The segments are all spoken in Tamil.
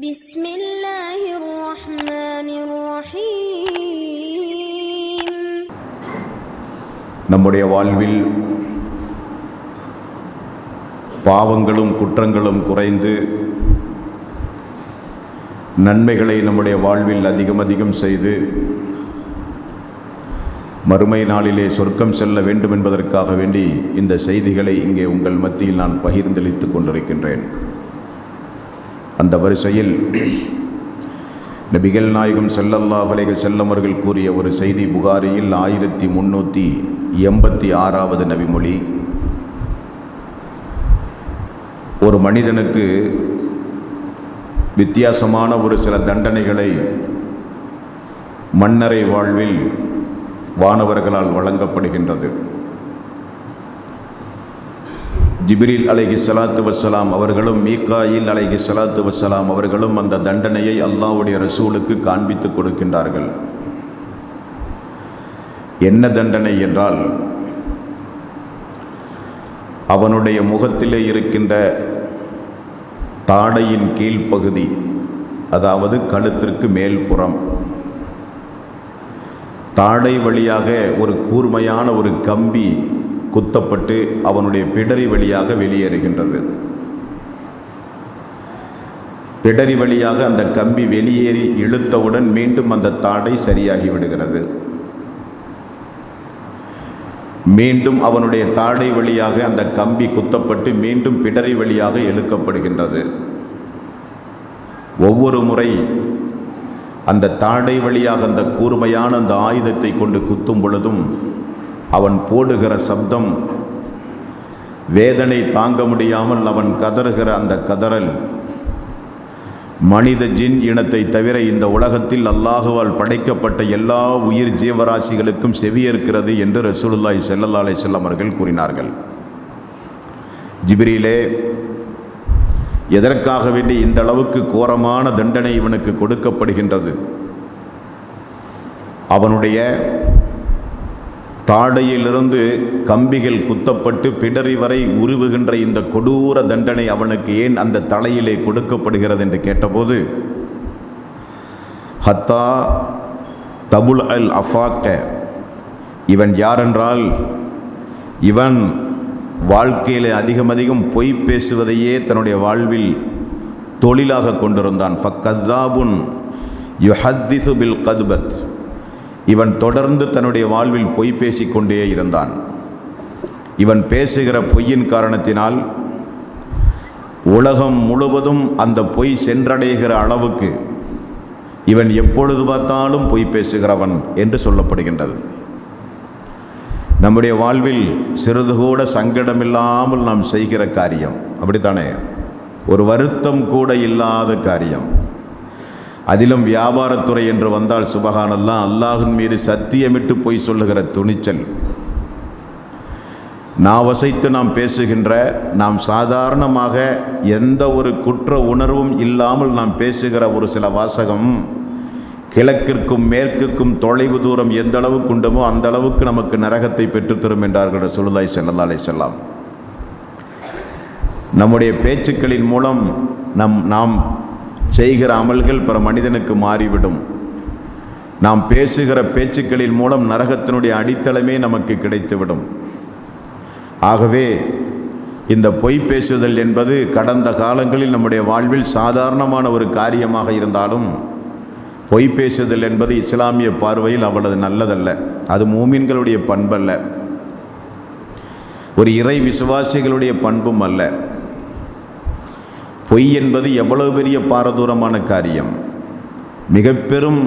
بسم الله الرحمن الرحيم நம்முடைய வாழ்வில் பாவங்களும் குற்றங்களும் குறைந்து நன்மைகளை நம்முடைய வாழ்வில் அதிகம் அதிகம் செய்து மறுமை நாளிலே சொர்க்கம் செல்ல வேண்டும் என்பதற்காக வேண்டி இந்த செய்திகளை இங்கே உங்கள் மத்தியில் நான் பகிர்ந்தளித்துக் கொண்டிருக்கின்றேன் அந்த வரிசையில் நபிகள் நாயகம் செல்லல்லா அலைஹி செல்லமர்கள் கூறிய ஒரு செய்தி புகாரியில் ஆயிரத்தி முன்னூற்றி எண்பத்தி ஆறாவது நபிமொழி. ஒரு மனிதனுக்கு வித்தியாசமான ஒரு சில தண்டனைகளை மன்னரை வாழ்வில் வானவர்களால் வழங்கப்படுகின்றது. ஜிபிரில் அலைகி சலாத்து வசலாம் அவர்களும் மீகாயில் அலைகி சலாத்து வசலாம் அவர்களும் அந்த தண்டனையை அல்லாவுடைய ரசூலுக்கு காண்பித்து கொடுக்கின்றார்கள். என்ன தண்டனை என்றால் அவனுடைய முகத்திலே இருக்கின்ற தாடையின் கீழ்ப்பகுதி அதாவது கழுத்திற்கு மேல்புறம். தாடை வழியாக ஒரு கூர்மையான ஒரு கம்பி குத்தப்பட்டு அவனுடைய பிடரி வழியாக வெளியேறுகின்றது. பிடரி வழியாக அந்த கம்பி வெளியேறி இழுத்தவுடன் மீண்டும் அந்த தாடை சரியாகி விடுகிறது மீண்டும் அவனுடைய தாடை வழியாக அந்த கம்பி குத்தப்பட்டு மீண்டும் பிடரி வழியாக இழுக்கப்படுகின்றது. ஒவ்வொரு முறை அந்த தாடை வழியாக அந்த கூர்மையான அந்த ஆயுதத்தை கொண்டு குத்தும் பொழுதும் அவன் போடுகிற சப்தம் வேதனை தாங்க முடியாமல் அவன் கதறுகிற அந்த கதறல். மனித ஜின் இனத்தை தவிர இந்த உலகத்தில் அல்லாஹுவால் படைக்கப்பட்ட எல்லா உயிர் ஜீவராசிகளுக்கும் செவியேற்கிறது என்று ரசூலுல்லாய் ஸல்லல்லாஹு அலைஹி அவர்கள் கூறினார்கள். ஜிபிரிலே எதற்காக வேண்டி இந்த அளவுக்கு கோரமான தண்டனை இவனுக்கு கொடுக்கப்படுகின்றது? அவனுடைய தாடையிலிருந்து கம்பிகள் குத்தப்பட்டு பிடரி வரை உருவுகின்ற இந்த கொடூர தண்டனை அவனுக்கு ஏன் அந்த தலையிலே கொடுக்கப்படுகிறது என்று கேட்டபோது ஹத்தா தபுல் அல் அஃபாக்க. இவன் யாரென்றால்? இவன் வாழ்க்கையில் அதிகம் அதிகம் பொய் பேசுவதையே தன்னுடைய வாழ்வில் தொழிலாக கொண்டிருந்தான். ஃபக்கத்தாபுன் யுஹத்திசு பில் கத்பத். இவன் தொடர்ந்து தன்னுடைய வாழ்வில் பொய் பேசிக்கொண்டே இருந்தான். இவன் பேசுகிற பொய்யின் காரணத்தினால் உலகம் முழுவதும் அந்த பொய் சென்றடைகிற அளவுக்கு இவன் எப்பொழுது பார்த்தாலும் பொய் பேசுகிறவன் என்று சொல்லப்படுகின்றது. நம்முடைய வாழ்வில் சிறிது கூட சங்கடமில்லாமல் நாம் செய்கிற காரியம் அப்படித்தானே? ஒரு வருத்தம் கூட இல்லாத காரியம். அதிலும் வியாபாரத்துறை என்று வந்தால் சுபகானல்லாம் அல்லாஹின் மீது சத்தியமிட்டு போய் சொல்லுகிற துணிச்சல். நான் வசைத்து நாம் பேசுகின்ற நாம் சாதாரணமாக எந்த ஒரு குற்ற உணர்வும் இல்லாமல் நாம் பேசுகிற ஒரு சில வாசகம் கிழக்கிற்கும் மேற்குக்கும் தொலைவு தூரம் எந்த அளவுக்கு உண்டுமோ அந்த அளவுக்கு நமக்கு நரகத்தை பெற்றுத்தரும் என்றார்கள் சொல்லுதாய் செல்லல்லா அலை செல்லாம் நம்முடைய பேச்சுக்களின் மூலம் நம் நாம் செய்கிற அமல்கள் பிற மனிதனுக்கு மாறிவிடும். நாம் பேசுகிற பேச்சுக்களின் மூலம் நரகத்தினுடைய அடித்தளமே நமக்கு கிடைத்துவிடும். ஆகவே இந்த பொய் பேசுதல் என்பது கடந்த காலங்களில் நம்முடைய வாழ்வில் சாதாரணமான ஒரு காரியமாக இருந்தாலும் பொய் பேசுதல் என்பது இஸ்லாமிய பார்வையில் அவ்வளவு நல்லதல்ல. அது மூமின்களுடைய பண்பல்ல. ஒரு இறை விசுவாசிகளுடைய பண்பும் அல்ல. பொய் என்பது எவ்வளவு பெரிய பாரதூரமான காரியம். மிக பெரும்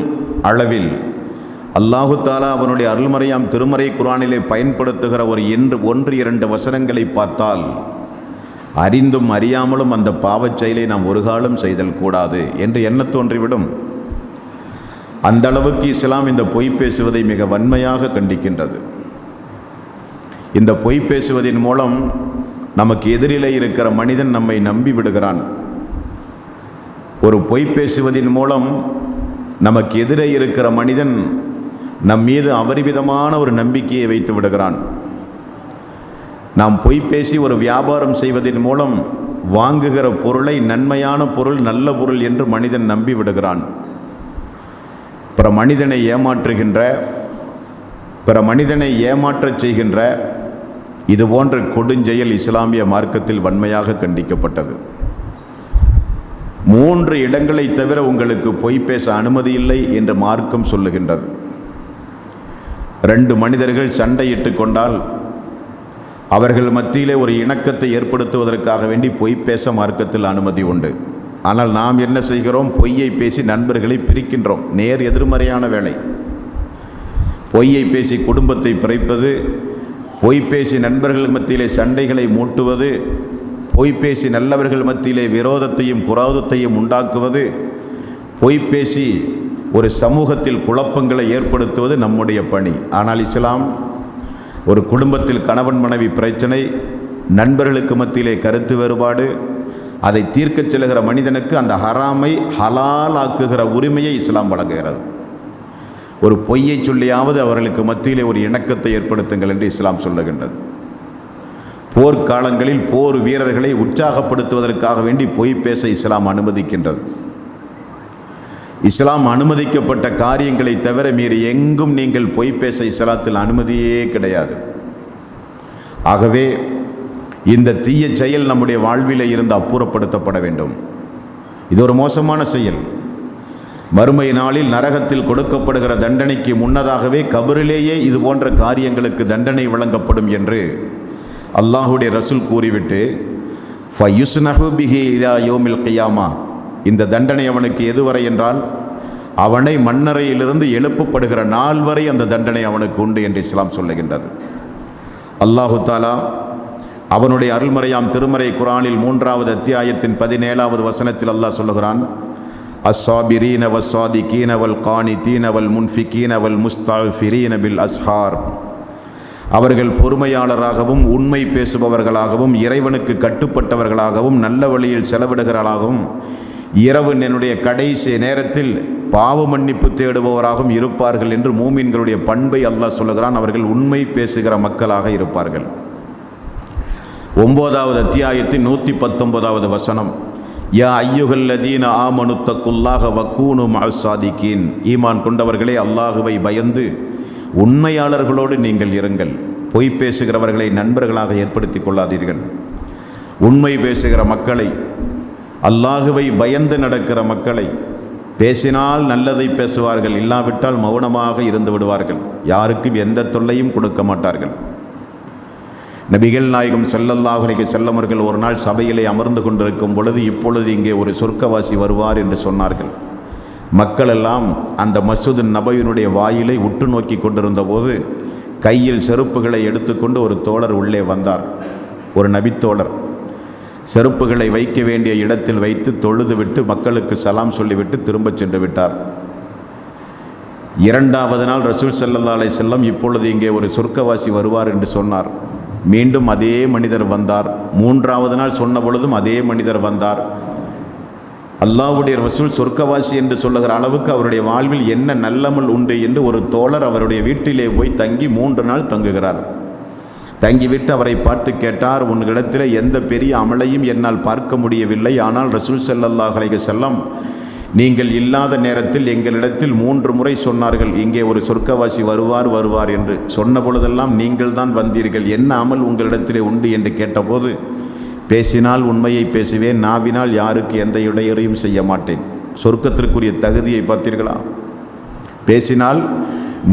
அளவில் அல்லாஹு தாலா அவனுடைய அருள்மறையாம் திருமறை குரானிலே பயன்படுத்துகிற ஒரு என்று ஒன்று இரண்டு வசனங்களை பார்த்தால் அறிந்தும் அறியாமலும் அந்த பாவச் செயலை நாம் ஒரு காலம் செய்தல் கூடாது என்று எண்ண தோன்றிவிடும். அந்த அளவுக்கு இஸ்லாம் இந்த பொய் பேசுவதை மிக வன்மையாக கண்டிக்கின்றது. இந்த பொய் பேசுவதன் மூலம் நமக்கு எதிரிலே இருக்கிற மனிதன் நம்மை நம்பி விடுகிறான். ஒரு பொய் பேசுவதன் மூலம் நமக்கு எதிரே இருக்கிற மனிதன் நம் மீது அபரிவிதமான ஒரு நம்பிக்கையை வைத்து விடுகிறான். நாம் பொய் பேசி ஒரு வியாபாரம் செய்வதன் மூலம் வாங்குகிற பொருளை நன்மையான பொருள் நல்ல பொருள் என்று மனிதன் நம்பி விடுகிறான். பிற மனிதனை ஏமாற்றுகின்ற பிற மனிதனை ஏமாற்றச் செய்கின்ற இது போன்ற கொடுஞ்செயல் இஸ்லாமிய மார்க்கத்தில் வன்மையாக கண்டிக்கப்பட்டது. மூன்று இடங்களை தவிர உங்களுக்கு பொய் பேச அனுமதி இல்லை என்று மார்க்கம் சொல்லுகின்றது. ரெண்டு மனிதர்கள் சண்டையிட்டு கொண்டால் அவர்கள் மத்தியிலே ஒரு இணக்கத்தை ஏற்படுத்துவதற்காக வேண்டி பொய் பேச மார்க்கத்தில் அனுமதி உண்டு. ஆனால் நாம் என்ன செய்கிறோம்? பொய்யை பேசி நண்பர்களை பிரிக்கின்றோம். நேர் எதிர்மறையான வேலை. பொய்யை பேசி குடும்பத்தை பிரிப்பது பொய்பேசி நண்பர்கள் மத்தியிலே சண்டைகளை மூட்டுவது பொய்பேசி நல்லவர்கள் மத்தியிலே விரோதத்தையும் குரோதத்தையும் உண்டாக்குவது பொய்ப்பேசி ஒரு சமூகத்தில் குழப்பங்களை ஏற்படுத்துவது நம்முடைய பணி. ஆனால் இஸ்லாம் ஒரு குடும்பத்தில் கணவன் மனைவி பிரச்சனை நண்பர்களுக்கு மத்தியிலே கருத்து வேறுபாடு அதை தீர்க்கச் செல்கிற மனிதனுக்கு அந்த ஹராமை ஹலால் ஆக்குகிற உரிமையை இஸ்லாம் வழங்குகிறது. ஒரு பொய்யை சொல்லியாவது அவர்களுக்கு மத்தியிலே ஒரு இணக்கத்தை ஏற்படுத்துங்கள் என்று இஸ்லாம் சொல்லுகின்றது. போர்க்காலங்களில் போர் வீரர்களை உற்சாகப்படுத்துவதற்காக வேண்டி பொய் பேச இஸ்லாம் அனுமதிக்கின்றது. இஸ்லாம் அனுமதிக்கப்பட்ட காரியங்களை தவிர மீறி எங்கும் நீங்கள் பொய் பேச இஸ்லாத்தில் அனுமதியே கிடையாது. ஆகவே இந்த தீய செயல் நம்முடைய வாழ்விலே இருந்து அப்புறப்படுத்தப்பட வேண்டும். இது ஒரு மோசமான செயல். மறுமை நாளில் நரகத்தில் கொடுக்கப்படுகிற தண்டனைக்கு முன்னதாகவே கபரிலேயே இது போன்ற காரியங்களுக்கு தண்டனை வழங்கப்படும் என்று அல்லாஹுடைய ரசூல் கூறிவிட்டு ஃபயுஸ்னஹு பிஹி இலா யோமில் கியாமா. இந்த தண்டனை அவனுக்கு எதுவரை என்றால் அவனை மண்ணறையிலிருந்து எழுப்பப்படுகிற நாள் வரை அந்த தண்டனை அவனுக்கு உண்டு என்று இஸ்லாம் சொல்லுகின்றது. அல்லாஹு தாலா அவனுடைய அருள்மறையாம் திருமறை குரானில் மூன்றாவது அத்தியாயத்தின் பதினேழாவது வசனத்தில் அல்லாஹ் சொல்லுகிறான் அஸ்ஸாபிரீன வஸ்ஸாதிகீன வல் கானிதீன வல் முன்ஃபிகீன வல் முஸ்தாஃபிரீன பில் அஸ்ஹார் அவர்கள் பொறுமையாளராகவும் உண்மை பேசுபவர்களாகவும் இறைவனுக்கு கட்டுப்பட்டவர்களாகவும் நல்ல வழியில் செலவிடுகிறாளாகவும் இரவு என்னுடைய கடைசி நேரத்தில் பாவ மன்னிப்பு தேடுபவராகவும் இருப்பார்கள் என்று மூமின்களுடைய பண்பை அல்லாஹ் சொல்லுகிறான். அவர்கள் உண்மை பேசுகிற மக்களாக இருப்பார்கள். ஒன்பதாவது அத்தியாயத்தின் நூற்றி பத்தொன்பதாவது வசனம். யா ஐயுகல்லதீன ஆமனுத்தக்குல்லாக வக்கூனு மசாதிக்கீன் ஈமான் கொண்டவர்களே அல்லாஹுவை பயந்து உண்மையாளர்களோடு நீங்கள் இருங்கள் பொய் பேசுகிறவர்களை நண்பர்களாக ஏற்படுத்தி கொள்ளாதீர்கள் உண்மை பேசுகிற மக்களை அல்லாஹுவை பயந்து நடக்கிற மக்களை பேசினால் நல்லதை பேசுவார்கள் இல்லாவிட்டால் மௌனமாக இருந்து விடுவார்கள் யாருக்கும் எந்த தொல்லையும் கொடுக்க மாட்டார்கள் நபிகள் நாயகம் செல்லல்லாஹுலைக்கு செல்லமர்கள் ஒரு நாள் சபையிலே அமர்ந்து கொண்டிருக்கும் பொழுது இப்பொழுது இங்கே ஒரு சொர்க்கவாசி வருவார் என்று சொன்னார்கள். மக்களெல்லாம் அந்த மசூது நபையினுடைய வாயிலை உற்று நோக்கி கொண்டிருந்த போது கையில் செருப்புகளை எடுத்துக்கொண்டு ஒரு தோழர் உள்ளே வந்தார். ஒரு நபித்தோழர் செருப்புகளை வைக்க வேண்டிய இடத்தில் வைத்து தொழுதுவிட்டு மக்களுக்கு சலாம் சொல்லிவிட்டு திரும்பச் சென்று விட்டார். இரண்டாவது நாள் ரசூல் சல்லல்லா அலை செல்லம் இப்பொழுது இங்கே ஒரு சொர்க்கவாசி வருவார் என்று சொன்னார். மீண்டும் அதே மனிதர் வந்தார். மூன்றாவது நாள் சொன்ன பொழுதும் அதே மனிதர் வந்தார். அல்லாஹ்வுடைய ரசூல் சொர்க்கவாசி என்று சொல்லுகிற அளவுக்கு அவருடைய வாழ்வில் என்ன நல்லமல் உண்டு என்று ஒரு தோழர் அவருடைய வீட்டிலே போய் தங்கி மூன்று நாள் தங்குகிறார். தங்கிவிட்டு அவரை பார்த்து கேட்டார் உன்னிடத்தில் எந்த பெரிய அமலையும் என்னால் பார்க்க முடியவில்லை. ஆனால் ரசூல் செல்லல்லாஹலை செல்லம் நீங்கள் இல்லாத நேரத்தில் எங்களிடத்தில் மூன்று முறை சொன்னார்கள் இங்கே ஒரு சொர்க்கவாசி வருவார் வருவார் என்று. சொன்ன பொழுதெல்லாம் நீங்கள் தான் வந்தீர்கள். என்ன அமல் உங்களிடத்திலே உண்டு என்று கேட்டபோது பேசினால் உண்மையை பேசுவேன் நாவினால் யாருக்கு எந்த இடையூறையும் செய்ய மாட்டேன். சொர்க்கத்திற்குரிய தகுதியை பார்த்தீர்களா? பேசினால்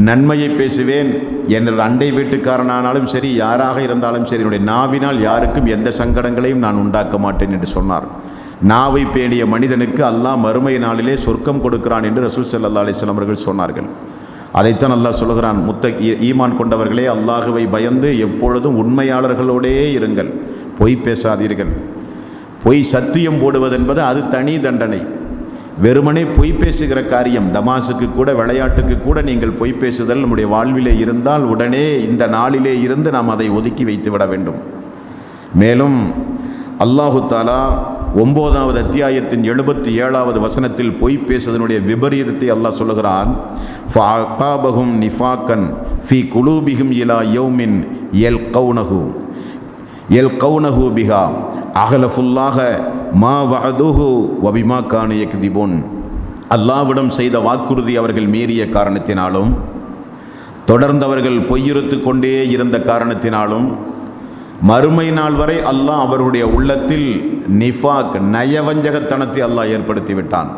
நன்மையை பேசுவேன் என்னோட அண்டை வீட்டுக்காரனானாலும் சரி யாராக இருந்தாலும் சரி என்னுடைய நாவினால் யாருக்கும் எந்த சங்கடங்களையும் நான் உண்டாக்க மாட்டேன் என்று சொன்னார். நாவை பேணிய மனிதனுக்கு அல்லாஹ் மறுமை நாளிலே சொர்க்கம் கொடுக்கிறான் என்று ரசூல் செல் அலைஹி வஸல்லம் அவர்கள் சொன்னார்கள். அதைத்தான் அல்லாஹ் சொல்கிறான் முத்த ஈமான் கொண்டவர்களே அல்லாஹுவை பயந்து எப்பொழுதும் உண்மையாளர்களோடே இருங்கள். பொய் பேசாதீர்கள். பொய் சத்தியம் போடுவதென்பது அது தனி தண்டனை. வெறுமனே பொய் பேசுகிற காரியம் தமாசுக்கு கூட விளையாட்டுக்கு கூட நீங்கள் பொய் பேசுதல் நம்முடைய வாழ்விலே இருந்தால் உடனே இந்த நாளிலே இருந்து நாம் அதை ஒதுக்கி வைத்து விட வேண்டும். மேலும் அல்லாஹு தாலா ஒன்பதாவது அத்தியாயத்தின் எழுபத்தி ஏழாவது வசனத்தில் பொய் பேசுவதனுடைய விபரீதத்தை அல்லாஹ் சொல்லுகிறான். ஃபஅகாபஹும் நிஃபாக்கன் ஃபி குலூபிகும் இலா யௌமின் எல் கவுனகு எல் கவுனகு பிஹா அகலஃபுல்லாக மா வஅதுஹு வபிமா கானு யக்திபுன். அல்லாவிடம் செய்த வாக்குறுதி அவர்கள் மீறிய காரணத்தினாலும் தொடர்ந்து அவர்கள் பொய்யுறுத்து கொண்டே இருந்த காரணத்தினாலும் மறுமை நாள் வரை அல்லாஹ் அவருடைய உள்ளத்தில் நிஃபாக் நயவஞ்சகத்தனத்தை அல்லாஹ் ஏற்படுத்தி விட்டான்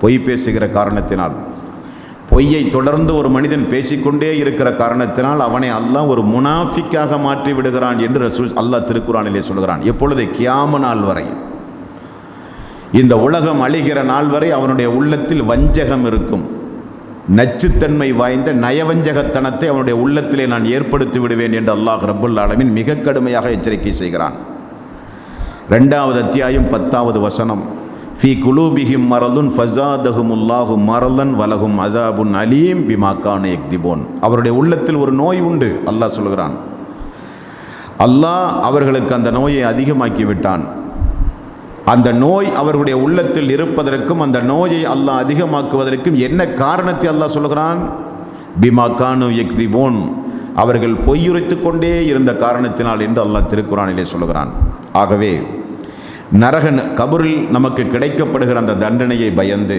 பொய் பேசுகிற காரணத்தினால். பொய்யை தொடர்ந்து ஒரு மனிதன் பேசிக்கொண்டே இருக்கிற காரணத்தினால் அவனை அல்லாஹ் ஒரு முனாஃபிக்காக மாற்றி விடுகிறான் என்று ரசூல் அல்லாஹ் திருக்குறானிலே சொல்கிறான். எப்பொழுது கியாம நாள் வரை. இந்த உலகம் அழிகிற நாள் வரை அவனுடைய உள்ளத்தில் வஞ்சகம் இருக்கும். நச்சுத்தன்மை வாய்ந்த நயவஞ்சகத்தனத்தை அவனுடைய உள்ளத்திலே நான் ஏற்படுத்தி விடுவேன் என்று அல்லாஹ் ரபுல் ஆலமின் மிக கடுமையாக எச்சரிக்கை செய்கிறான். ரெண்டாவது அத்தியாயம் பத்தாவது வசனம். ஃபி குலூபிஹிம் மரலுன் ஃபசாதஹுமுல்லாஹு மரலன் வலகும் அதாபுன் அலீம் பிமாக்கான எக்திபோன் அவருடைய உள்ளத்தில் ஒரு நோய் உண்டு அல்லாஹ் சொல்கிறான். அல்லாஹ் அவர்களுக்கு அந்த நோயை அதிகமாக்கி விட்டான். அந்த நோய் அவர்களுடைய உள்ளத்தில் இருப்பதற்கும் அந்த நோயை அல்லாஹ் அதிகமாக்குவதற்கும் என்ன காரணத்தை அல்லாஹ் சொல்கிறான் பிமா கானு எக்திபோன் அவர்கள் பொய்யுரைத்து கொண்டே இருந்த காரணத்தினால் என்று அல்லாஹ் திருக்குறானிலே சொல்கிறான் ஆகவே நரகன் கபரில் நமக்கு கிடைக்கப்படுகிற அந்த தண்டனையை பயந்து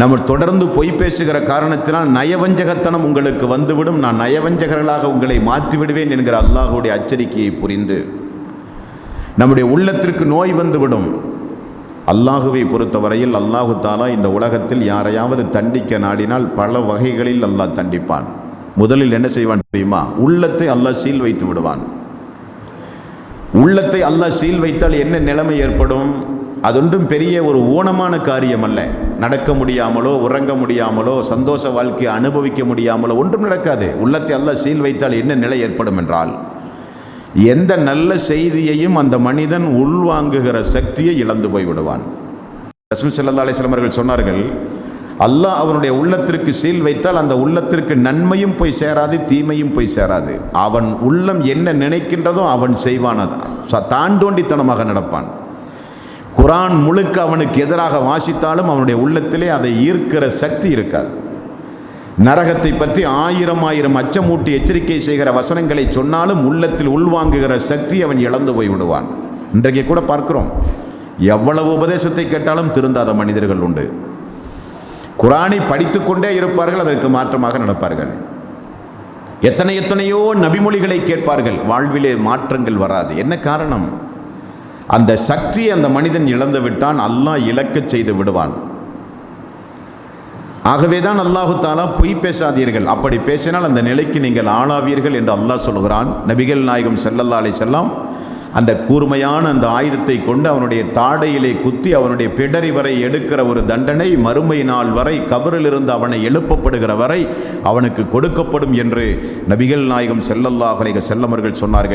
நம்ம தொடர்ந்து பொய் பேசுகிற காரணத்தினால் நயவஞ்சகத்தனம் உங்களுக்கு வந்துவிடும். நான் நயவஞ்சகர்களாக உங்களை மாற்றிவிடுவேன் என்கிற அல்லாஹுடைய அச்சரிக்கையை புரிந்து நம்முடைய உள்ளத்திற்கு நோய் வந்துவிடும். அல்லாஹுவை பொறுத்தவரையில் அல்லாஹு தாலா இந்த உலகத்தில் யாரையாவது தண்டிக்க நாடினால் பல வகைகளில் அல்லாஹ் தண்டிப்பான். முதலில் என்ன செய்வான் தெரியுமா? உள்ளத்தை அல்லாஹ் சீல் வைத்து விடுவான். உள்ளத்தை அல்லாஹ் சீல் வைத்தால் என்ன நிலைமை ஏற்படும்? அதொன்றும் பெரிய ஒரு ஊனமான காரியம் அல்ல. நடக்க முடியாமலோ உறங்க முடியாமலோ சந்தோஷ வாழ்க்கையை அனுபவிக்க முடியாமலோ ஒன்றும் நடக்காது. உள்ளத்தை அல்லாஹ் சீல் வைத்தால் என்ன நிலை ஏற்படும் என்றால் எந்த நல்ல செய்தியையும் அந்த மனிதன் உள்வாங்குகிற சக்தியை இழந்து போய் விடுவான் ரசூல் ஸல்லல்லாஹு அவர்கள் சொன்னார்கள் அல்லாஹ் அவனுடைய உள்ளத்திற்கு சீல் வைத்தால் அந்த உள்ளத்திற்கு நன்மையும் போய் சேராது தீமையும் போய் சேராது. அவன் உள்ளம் என்ன நினைக்கின்றதோ அவன் செய்வானதான் அது தாண்டோண்டித்தனமாக நடப்பான். குரான் முழுக்க அவனுக்கு எதிராக வாசித்தாலும் அவனுடைய உள்ளத்திலே அதை ஈர்க்கிற சக்தி இருக்காது. நரகத்தை பற்றி ஆயிரம் ஆயிரம் அச்சமூட்டி எச்சரிக்கை செய்கிற வசனங்களை சொன்னாலும் உள்ளத்தில் உள்வாங்குகிற சக்தி அவன் இழந்து போய் விடுவான். இன்றைக்கு கூட பார்க்கிறோம். எவ்வளவு உபதேசத்தை கேட்டாலும் திருந்தாத மனிதர்கள் உண்டு. குரானை படித்துக்கொண்டே இருப்பார்கள் அதற்கு மாற்றமாக நடப்பார்கள். எத்தனை எத்தனையோ நபிமொழிகளை கேட்பார்கள் வாழ்விலே மாற்றங்கள் வராது. என்ன காரணம்? அந்த சக்தியை அந்த மனிதன் இழந்து விட்டான் அல்லாஹ் இழக்கச் செய்து விடுவான். ஆகவேதான் அல்லாஹு தாலா பொய் பேசாதீர்கள். அப்படி பேசினால் அந்த நிலைக்கு நீங்கள் ஆளாவீர்கள் என்று அல்லாஹ் சொல்கிறான் நபிகள் நாயகம் செல்லல்லா அலைஹி செல்லாம் அந்த கூர்மையான அந்த ஆயுதத்தை கொண்டு அவனுடைய தாடையிலே குத்தி அவனுடைய பிடரி வரை எடுக்கிற ஒரு தண்டனை மறுமை நாள் வரை கபரிலிருந்து அவனை எழுப்பப்படுகிற வரை அவனுக்கு கொடுக்கப்படும் என்று நபிகள் நாயகம் செல்லல்லாஹலை செல்லமர்கள் சொன்னார்கள்.